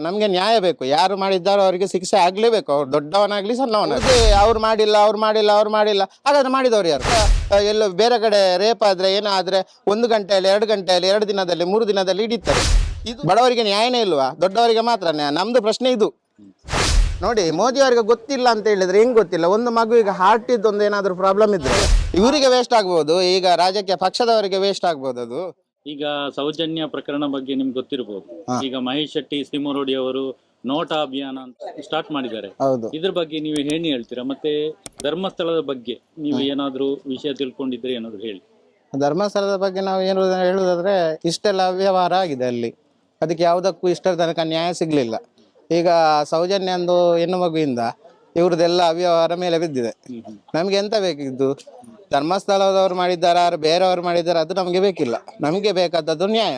ನಮ್ಗೆ ನ್ಯಾಯ ಬೇಕು. ಯಾರು ಮಾಡಿದ್ದಾರೋ ಅವರಿಗೆ ಶಿಕ್ಷೆ ಆಗ್ಲೇಬೇಕು. ಅವ್ರು ದೊಡ್ಡವನಾಗ್ಲಿ ಸಣ್ಣವನಾಗ್ಲಿ. ಅವ್ರು ಮಾಡಿಲ್ಲ ಅವ್ರು ಮಾಡಿಲ್ಲ ಅವ್ರು ಮಾಡಿಲ್ಲ. ಹಾಗಾದ್ರೆ ಮಾಡಿದವ್ರು ಯಾರು? ಎಲ್ಲೋ ಬೇರೆ ಕಡೆ ರೇಪ್ ಆದ್ರೆ ಏನಾದ್ರೆ ಒಂದು ಗಂಟೆಯಲ್ಲಿ, ಎರಡು ಗಂಟೆಯಲ್ಲಿ, ಎರಡು ದಿನದಲ್ಲಿ, ಮೂರು ದಿನದಲ್ಲಿ ಹಿಡಿತಾರೆ. ಇದು ಬಡವರಿಗೆ ನ್ಯಾಯನೇ ಇಲ್ವಾ? ದೊಡ್ಡವರಿಗೆ ಮಾತ್ರ ನ್ಯಾಯ. ನಮ್ದು ಪ್ರಶ್ನೆ ಇದು. ನೋಡಿ, ಮೋದಿ ಅವರಿಗೆ ಗೊತ್ತಿಲ್ಲ ಅಂತ ಹೇಳಿದ್ರೆ ಹೆಂಗ್ ಗೊತ್ತಿಲ್ಲ? ಒಂದು ಮಗುವಿಗೆ ಹಾರ್ಟ್ ಇದ್ದೊಂದು ಏನಾದ್ರು ಪ್ರಾಬ್ಲಮ್ ಇದ್ರೆ? ಇವರಿಗೆ ವೇಸ್ಟ್ ಆಗ್ಬೋದು. ಈಗ ರಾಜಕೀಯ ಪಕ್ಷದವರಿಗೆ ವೇಸ್ಟ್ ಆಗ್ಬೋದು ಅದು. ಈಗ ಸೌಜನ್ಯ ಪ್ರಕರಣ ಬಗ್ಗೆ ನಿಮ್ಗೆ ಗೊತ್ತಿರಬಹುದು ಈಗ ಮಹೇಶ್ ಶೆಟ್ಟಿ ಸಿಮರೋಡಿ ಅವರು ನೋಟಾ ಅಭಿಯಾನ ಅಂತ ಸ್ಟಾರ್ಟ್ ಮಾಡಿದ್ದಾರೆ. ಹೌದು. ಇದ್ರ ಬಗ್ಗೆ ನೀವು ಹೇಳಿ ಹೇಳ್ತೀರಾ? ಮತ್ತೆ ಧರ್ಮಸ್ಥಳದ ಬಗ್ಗೆ ನೀವು ಏನಾದ್ರೂ ವಿಷಯ ತಿಳ್ಕೊಂಡಿದ್ರೆ ಏನಾದ್ರು ಹೇಳಿ. ಧರ್ಮಸ್ಥಳದ ಬಗ್ಗೆ ನಾವು ಏನು ಹೇಳುದಾದ್ರೆ ಇಷ್ಟೆಲ್ಲ ಅವ್ಯವಹಾರ ಆಗಿದೆ ಅಲ್ಲಿ. ಅದಕ್ಕೆ ಯಾವುದಕ್ಕೂ ಇಷ್ಟರ ತನಕ ನ್ಯಾಯ ಸಿಗ್ಲಿಲ್ಲ. ಈಗ ಸೌಜನ್ಯ ಒಂದು ಹೆಣ್ಣು ಮಗುವಿಂದ ಇವ್ರದ್ದೆಲ್ಲ ಅವ್ಯವಹಾರ ಮೇಲೆ ಬಿದ್ದಿದೆ. ನಮ್ಗೆ ಎಂತ ಬೇಕಿದ್ದು? ಧರ್ಮಸ್ಥಳದವ್ರು ಮಾಡಿದ್ದಾರ ಬೇರೆಯವ್ರು ಮಾಡಿದ್ದಾರೆ ಅದು ನಮಗೆ ಬೇಕಿಲ್ಲ. ನಮಗೆ ಬೇಕಾದದ್ದು ನ್ಯಾಯ.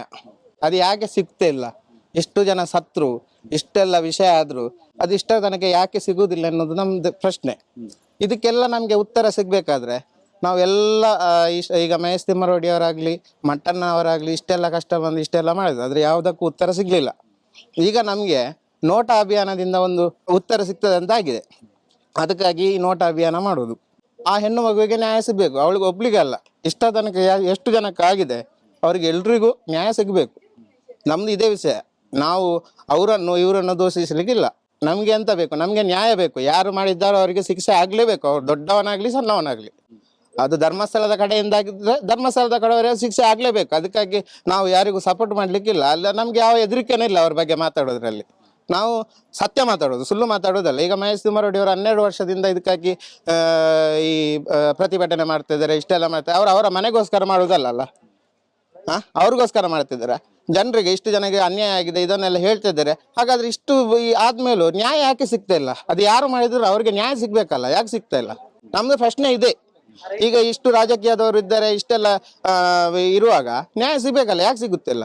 ಅದು ಯಾಕೆ ಸಿಗ್ತಾ ಇಲ್ಲ? ಎಷ್ಟು ಜನ ಸತ್ರು? ಇಷ್ಟೆಲ್ಲ ವಿಷಯ ಆದ್ರು ಅದು ಇಷ್ಟರ ತನಕ ಯಾಕೆ ಸಿಗುವುದಿಲ್ಲ ಅನ್ನೋದು ನಮ್ದು ಪ್ರಶ್ನೆ. ಇದಕ್ಕೆಲ್ಲ ನಮಗೆ ಉತ್ತರ ಸಿಗ್ಬೇಕಾದ್ರೆ ನಾವೆಲ್ಲ ಈಗ ಮಹೇಶ್ ತಿಮ್ಮರೋಡಿ ಅವರಾಗ್ಲಿ, ಮಟ್ಟಣ್ಣ ಅವರಾಗ್ಲಿ, ಇಷ್ಟೆಲ್ಲ ಕಷ್ಟ ಬಂದು ಇಷ್ಟೆಲ್ಲ ಮಾಡಿದ್ರು. ಆದರೆ ಯಾವುದಕ್ಕೂ ಉತ್ತರ ಸಿಗ್ಲಿಲ್ಲ. ಈಗ ನಮಗೆ ನೋಟ ಅಭಿಯಾನದಿಂದ ಒಂದು ಉತ್ತರ ಸಿಗ್ತದೆ ಅಂತ ಆಗಿದೆ. ಅದಕ್ಕಾಗಿ ಈ ನೋಟ ಅಭಿಯಾನ ಮಾಡುವುದು. ಆ ಹೆಣ್ಣು ಮಗುವಿಗೆ ನ್ಯಾಯ ಸಿಗಬೇಕು. ಅವಳಿಗೆ ಒಬ್ಳಿಗೆ ಅಲ್ಲ. ಇಷ್ಟ ತನಕ ಎಷ್ಟು ಜನಕ್ಕೆ ಆಗಿದೆ, ಅವರಿಗೆ ಎಲ್ರಿಗೂ ನ್ಯಾಯ ಸಿಗಬೇಕು. ನಮ್ದು ಇದೇ ವಿಷಯ. ನಾವು ಅವರನ್ನು, ಇವರನ್ನು ದೋಷಿಸಲಿಕ್ಕಿಲ್ಲ. ನಮ್ಗೆ ಎಂತ ಬೇಕು? ನಮ್ಗೆ ನ್ಯಾಯ ಬೇಕು. ಯಾರು ಮಾಡಿದ್ದಾರೋ ಅವರಿಗೆ ಶಿಕ್ಷೆ ಆಗ್ಲೇಬೇಕು. ಅವ್ರು ದೊಡ್ಡವನಾಗ್ಲಿ, ಸಣ್ಣವನಾಗ್ಲಿ. ಅದು ಧರ್ಮಸ್ಥಳದ ಕಡೆಯಿಂದ ಆಗಿದ್ರೆ ಧರ್ಮಸ್ಥಳದ ಕಡೆಯವರಿಗೆ ಶಿಕ್ಷೆ ಆಗ್ಲೇಬೇಕು. ಅದಕ್ಕಾಗಿ ನಾವು ಯಾರಿಗೂ ಸಪೋರ್ಟ್ ಮಾಡ್ಲಿಕ್ಕಿಲ್ಲ. ಅಲ್ಲ, ನಮ್ಗೆ ಯಾವ ಹೆದರಿಕೆನೇ ಇಲ್ಲ ಅವ್ರ ಬಗ್ಗೆ ಮಾತಾಡೋದ್ರಲ್ಲಿ. ನಾವು ಸತ್ಯ ಮಾತಾಡೋದು, ಸುಳ್ಳು ಮಾತಾಡೋದಲ್ಲ. ಈಗ ಮಹೇಶ್ ತಿಮ್ಮರೊಡ್ಡಿ ಅವರು ಹನ್ನೆರಡು ವರ್ಷದಿಂದ ಇದಕ್ಕಾಗಿ ಈ ಪ್ರತಿಭಟನೆ ಮಾಡ್ತಿದ್ದಾರೆ ಇಷ್ಟೆಲ್ಲ ಮಾಡ್ತಾರೆ ಅವ್ರು ಅವರ ಮನೆಗೋಸ್ಕರ ಮಾಡೋದಲ್ಲ ಹಾ ಅವ್ರಿಗೋಸ್ಕರ ಮಾಡ್ತಿದ್ದಾರೆ? ಜನರಿಗೆ ಇಷ್ಟು ಜನಕ್ಕೆ ಅನ್ಯಾಯ ಆಗಿದೆ, ಇದನ್ನೆಲ್ಲ ಹೇಳ್ತಿದ್ದಾರೆ ಹಾಗಾದ್ರೆ ಇಷ್ಟು ಈ ಆದ್ಮೇಲೂ ನ್ಯಾಯ ಯಾಕೆ ಸಿಗ್ತಾ ಇಲ್ಲ? ಅದು ಯಾರು ಮಾಡಿದ್ರು ಅವ್ರಿಗೆ ನ್ಯಾಯ ಸಿಗ್ಬೇಕಲ್ಲ, ಯಾಕೆ ಸಿಗ್ತಾ ಇಲ್ಲ? ನಮ್ದು ಪ್ರಶ್ನೆ ಇದೆ. ಈಗ ಇಷ್ಟು ರಾಜಕೀಯದವರು ಇದ್ದಾರೆ, ಇಷ್ಟೆಲ್ಲ ಇರುವಾಗ ನ್ಯಾಯ ಸಿಗ್ಬೇಕಲ್ಲ, ಯಾಕೆ ಸಿಗುತ್ತಿಲ್ಲ?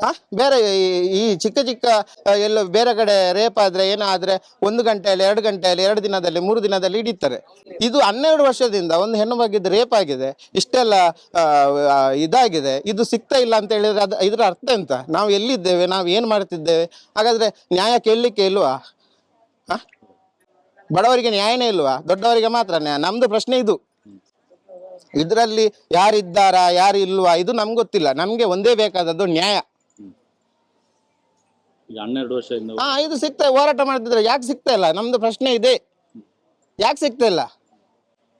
ಹಾ? ಬೇರೆ ಈ- ಚಿಕ್ಕ ಚಿಕ್ಕ ಎಲ್ಲ ಬೇರೆ ಕಡೆ ರೇಪ್ ಆದ್ರೆ ಏನಾದ್ರೆ ಒಂದು ಗಂಟೆಯಲ್ಲಿ, ಎರಡು ಗಂಟೆಯಲ್ಲಿ, ಎರಡು ದಿನದಲ್ಲಿ, ಮೂರು ದಿನದಲ್ಲಿ ಹಿಡಿತಾರೆ. ಇದು ಹನ್ನೆರಡು ವರ್ಷದಿಂದ ಒಂದು ಹೆಣ್ಣು ಮಗಿದ್ ರೇಪ್ ಆಗಿದೆ. ಇಷ್ಟೆಲ್ಲ ಇದಾಗಿದೆ. ಇದು ಸಿಗ್ತಾ ಇಲ್ಲ ಅಂತ ಹೇಳಿದ್ರೆ ಅದು, ಇದರ ಅರ್ಥ ಎಂತ? ನಾವು ಎಲ್ಲಿದ್ದೇವೆ? ನಾವು ಏನು ಮಾಡ್ತಿದ್ದೇವೆ? ಹಾಗಾದ್ರೆ ನ್ಯಾಯ ಕೇಳಲಿಕ್ಕೆ ಇಲ್ವಾ? ಬಡವರಿಗೆ ನ್ಯಾಯನೇ ಇಲ್ವಾ? ದೊಡ್ಡವರಿಗೆ ಮಾತ್ರ ನ್ಯಾಯ? ನಮ್ದು ಪ್ರಶ್ನೆ ಇದು. ಇದರಲ್ಲಿ ಯಾರಿದ್ದಾರಾ ಯಾರು ಇಲ್ವಾ ಇದು ನಮ್ಗೆ ಗೊತ್ತಿಲ್ಲ. ನಮ್ಗೆ ಒಂದೇ ಬೇಕಾದದ್ದು ನ್ಯಾಯ. ಈಗ ಹನ್ನೆರಡು ವರ್ಷದಿಂದ ಹಾ ಇದು ಸಿಗ್ತಾ ಹೋರಾಟ ಮಾಡ್ತಿದ್ರೆ ಯಾಕೆ ಸಿಗ್ತಾ ಇಲ್ಲ? ನಮ್ದು ಪ್ರಶ್ನೆ ಇದೆ. ಯಾಕೆ ಸಿಗ್ತಾ ಇಲ್ಲ?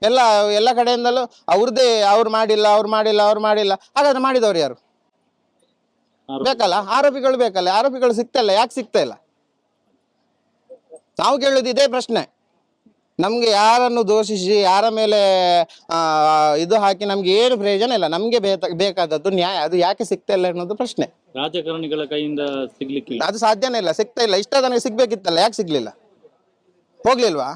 ಎಲ್ಲ ಎಲ್ಲ ಕಡೆಯಿಂದಲೂ ಅವ್ರದ್ದೇ ಅವ್ರು ಮಾಡಿಲ್ಲ ಅವ್ರು ಮಾಡಿಲ್ಲ ಅವ್ರು ಮಾಡಿಲ್ಲ. ಹಾಗಾದ್ರೆ ಮಾಡಿದವ್ರು ಯಾರು? ಆರೋಪ- ಬೇಕಲ್ಲ? ಆರೋಪಿಗಳು ಬೇಕಲ್ಲ? ಆರೋಪಿಗಳು ಸಿಗ್ತಾ ಇಲ್ಲ. ಯಾಕೆ ಸಿಗ್ತಾ ಇಲ್ಲ? ನಾವು ಕೇಳೋದು ಇದೇ ಪ್ರಶ್ನೆ. ನಮ್ಗೆ ಯಾರನ್ನು ದೋಷಿಸಿ ಯಾರ ಮೇಲೆ ಇದು ಹಾಕಿ ನಮ್ಗೆ ಏನು ಪ್ರಯೋಜನ ಇಲ್ಲ. ನಮ್ಗೆ ಬೇಕ ಬೇಕಾದದ್ದು ನ್ಯಾಯ. ಅದು ಯಾಕೆ ಸಿಗ್ತಾ ಇಲ್ಲ ಅನ್ನೋದು ಪ್ರಶ್ನೆ. ರಾಜಕಾರಣಿಗಳ ಕೈಯಿಂದ ಸಿಗ್ಲಿಕ್ಕಿಲ್ಲ. ಅದು ಸಾಧ್ಯನೇ ಇಲ್ಲ. ಸಿಗ್ತಾ ಇಲ್ಲ. ಇಷ್ಟ ನನಗೆ ಸಿಗ್ಬೇಕಿತ್ತಲ್ಲ. ಯಾಕೆ ಸಿಗ್ಲಿಲ್ಲ? ಹೋಗ್ಲಿಲ್ವಾ?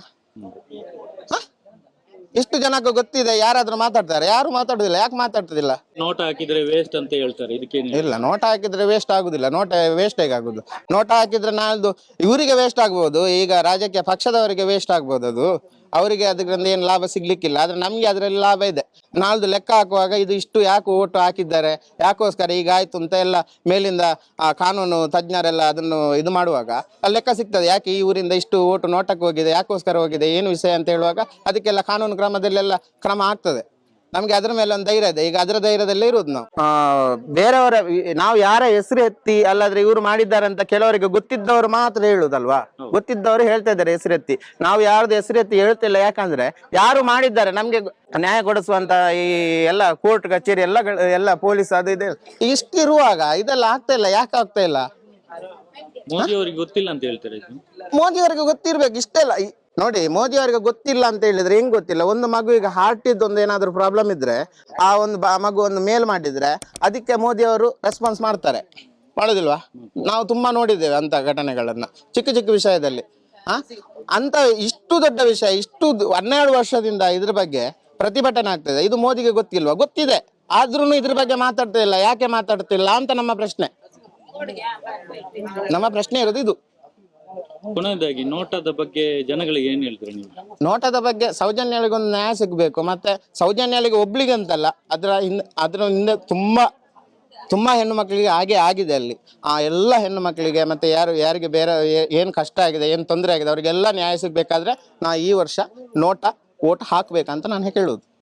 ಹ? ಎಷ್ಟು ಜನಕ್ಕೆ ಗೊತ್ತಿದೆ ಯಾರಾದ್ರೂ ಮಾತಾಡ್ತಾರೆ. ಯಾರು ಮಾತಾಡುದಿಲ್ಲ ಯಾಕೆ ಮಾತಾಡ್ತಿಲ್ಲ ನೋಟ್ ಹಾಕಿದ್ರೆ ವೇಸ್ಟ್ ಅಂತ ಹೇಳ್ತಾರೆ ಇದಕ್ಕೇನು ಇಲ್ಲ ನೋಟ ಹಾಕಿದ್ರೆ ವೇಸ್ಟ್ ಆಗುದಿಲ್ಲ. ನೋಟ ವೇಸ್ಟ್ ಹೇಗೆ ಆಗುದು? ನೋಟ ಹಾಕಿದ್ರೆ ನಾಳ್ದು ಇವರಿಗೆ ವೇಸ್ಟ್ ಆಗ್ಬೋದು ಈಗ ರಾಜಕೀಯ ಪಕ್ಷದವರಿಗೆ ವೇಸ್ಟ್ ಆಗ್ಬೋದು ಅದು. ಅವರಿಗೆ ಅದರಿಂದ ಏನು ಲಾಭ ಸಿಗ್ಲಿಕ್ಕಿಲ್ಲ. ಆದ್ರೆ ನಮ್ಗೆ ಅದರಲ್ಲಿ ಲಾಭ ಇದೆ. ನಾಳ್ದು ಲೆಕ್ಕ ಹಾಕುವಾಗ ಇದು ಇಷ್ಟು ಯಾಕೆ ಓಟು ಹಾಕಿದ್ದಾರೆ, ಯಾಕೋಸ್ಕರ ಈಗ ಆಯ್ತು ಅಂತ ಎಲ್ಲ ಮೇಲಿಂದ ಆ ಕಾನೂನು ತಜ್ಞರೆಲ್ಲ ಅದನ್ನು ಇದು ಮಾಡುವಾಗ ಅಲ್ಲಿ ಲೆಕ್ಕ ಸಿಗ್ತದೆ. ಯಾಕೆ ಈ ಊರಿಂದ ಇಷ್ಟು ಓಟು ನೋಟಕ್ಕೆ ಹೋಗಿದೆ, ಯಾಕೋಸ್ಕರ ಹೋಗಿದೆ, ಏನು ವಿಷಯ ಅಂತ ಹೇಳುವಾಗ ಅದಕ್ಕೆಲ್ಲ ಕಾನೂನು ಕ್ರಮದಲ್ಲೆಲ್ಲ ಕ್ರಮ ಆಗ್ತದೆ. ನಮ್ಗೆ ಅದ್ರ ಮೇಲೆ ಒಂದು ಧೈರ್ಯ ಇದೆ. ಈಗ ಅದ್ರ ಧೈರ್ಯದಲ್ಲೇ ಇರೋದು ನಾವು. ಆ, ಬೇರೆಯವರ ನಾವು ಯಾರ ಹೆಸರು ಎತ್ತಿ ಅಲ್ಲಾದ್ರೆ ಇವರು ಮಾಡಿದ್ದಾರೆ ಅಂತ ಕೆಲವರಿಗೆ ಗೊತ್ತಿದ್ದವರು ಮಾತ್ರ ಹೇಳುದಲ್ವಾ? ಗೊತ್ತಿದ್ದವರು ಹೇಳ್ತಾ ಇದ್ದಾರೆ ಹೆಸರು ಎತ್ತಿ. ನಾವು ಯಾರ್ದು ಹೆಸರು ಎತ್ತಿ ಹೇಳ್ತಿಲ್ಲ ಯಾಕಂದ್ರೆ ಯಾರು ಮಾಡಿದ್ದಾರೆ ನಮ್ಗೆ ನ್ಯಾಯ ಕೊಡಿಸುವಂತ ಈ ಎಲ್ಲ ಕೋರ್ಟ್ ಕಚೇರಿ ಎಲ್ಲ ಗಳ- ಎಲ್ಲ ಪೊಲೀಸ್ ಅದು ಇದೆ. ಇಷ್ಟಿರುವಾಗ ಇದೆಲ್ಲ ಆಗ್ತಾ ಇಲ್ಲ ಯಾಕೆ ಆಗ್ತಾ ಇಲ್ಲ? ಮೋದಿ ಅವರಿಗೆ ಗೊತ್ತಿಲ್ಲ ಅಂತ ಹೇಳ್ತಾರೆ ಇದು? ಮೋದಿ ಅವರಿಗೆ ಗೊತ್ತಿರ್ಬೇಕು ಇಷ್ಟೆಲ್ಲ ಈ- ನೋಡಿ, ಮೋದಿ ಅವರಿಗೆ ಗೊತ್ತಿಲ್ಲ ಅಂತ ಹೇಳಿದ್ರೆ ಹೆಂಗ್ ಗೊತ್ತಿಲ್ಲ? ಒಂದು ಮಗುವಿಗೆ ಹಾರ್ಟ್ ಒಂದು ಏನಾದ್ರು ಪ್ರಾಬ್ಲಮ್ ಇದ್ರೆ ಆ ಒಂದು ಮಗು ಒಂದು ಮೇಲ್ ಮಾಡಿದ್ರೆ ಅದಕ್ಕೆ ಮೋದಿ ಅವರು ರೆಸ್ಪಾನ್ಸ್ ಮಾಡ್ತಾರೆ. ಮಾಡುದಿಲ್ವಾ? ನಾವು ತುಂಬಾ ನೋಡಿದ್ದೇವೆ ಅಂತ ಘಟನೆಗಳನ್ನ, ಚಿಕ್ಕ ಚಿಕ್ಕ ವಿಷಯದಲ್ಲಿ. ಅಂತ ಇಷ್ಟು ದೊಡ್ಡ ವಿಷಯ, ಇಷ್ಟು ಹನ್ನೆರಡು ವರ್ಷದಿಂದ ಇದ್ರ ಬಗ್ಗೆ ಪ್ರತಿಭಟನೆ ಆಗ್ತದೆ. ಇದು ಮೋದಿಗೆ ಗೊತ್ತಿಲ್ವಾ? ಗೊತ್ತಿದೆ. ಆದ್ರೂ ಇದ್ರ ಬಗ್ಗೆ ಮಾತಾಡ್ತಾ ಇಲ್ಲ. ಯಾಕೆ ಮಾತಾಡ್ತಿಲ್ಲ ಅಂತ ನಮ್ಮ ಪ್ರಶ್ನೆ. ನಮ್ಮ ಪ್ರಶ್ನೆ ಇರೋದು ಇದು. ಕೊನೆಯದಾಗಿ ನೋಟದ ಬಗ್ಗೆ ಜನಗಳಿಗೆ ಏನ್ ಹೇಳ್ತೀರಿ ನೀವು? ನೋಟದ ಬಗ್ಗೆ ಸೌಜನ್ಯಳಿಗೆ ಒಂದು ನ್ಯಾಯ ಸಿಗಬೇಕು. ಮತ್ತೆ ಸೌಜನ್ಯಳಿಗೆ ಒಬ್ಳಿಗೆ ಅಂತಲ್ಲ ಅದರ ಹಿಂದೆ ಅದರ ಹಿಂದೆ ತುಂಬಾ ತುಂಬಾ ಹೆಣ್ಣು ಮಕ್ಕಳಿಗೆ ಹಾಗೆ ಆಗಿದೆ ಅಲ್ಲಿ. ಆ ಎಲ್ಲ ಹೆಣ್ಣು ಮಕ್ಕಳಿಗೆ ಮತ್ತೆ ಯಾರು, ಯಾರಿಗೆ ಬೇರೆ ಏನ್ ಕಷ್ಟ ಆಗಿದೆ, ಏನ್ ತೊಂದರೆ ಆಗಿದೆ, ಅವರಿಗೆಲ್ಲ ನ್ಯಾಯ ಸಿಗ್ಬೇಕಾದ್ರೆ ನಾ ಈ ವರ್ಷ ನೋಟ ಓಟ್ ಹಾಕ್ಬೇಕಂತ ನಾನು ಹೇಳುದು